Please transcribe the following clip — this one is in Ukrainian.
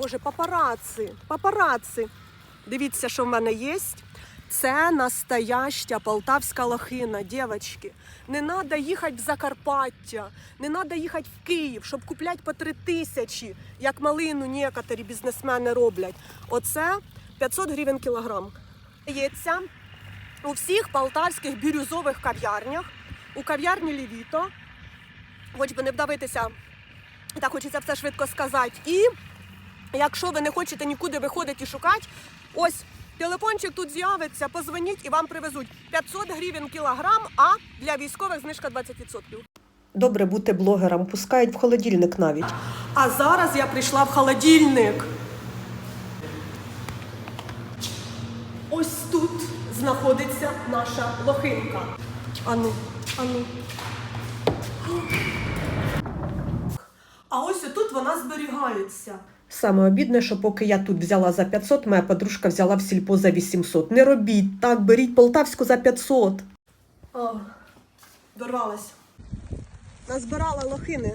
Боже, папараци, папараци. Дивіться, що в мене є. Це настояща полтавська лохина, дівчатки. Не треба їхати в Закарпаття, не треба їхати в Київ, щоб купляти по три тисячі, як малину некоторі бізнесмени роблять. Оце 500 гривень кілограм. Дається у всіх полтавських бірюзових кав'ярнях, у кав'ярні Лівіто, хоч би не вдавитися, так хочеться все швидко сказати. І якщо ви не хочете нікуди виходити і шукати, ось телефончик тут з'явиться, позвоніть і вам привезуть 500 гривень кілограм, а для військових знижка 20%. Добре бути блогером, пускають в холодильник навіть. А зараз я прийшла в холодильник. Ось тут знаходиться наша лохинка. Ану, ану. А ось тут вона зберігається. Саме обідне, що поки я тут взяла за 500, моя подружка взяла в сільпо за 800. Не робіть так, беріть полтавську за 500. О, дорвалась. Назбирала лохини.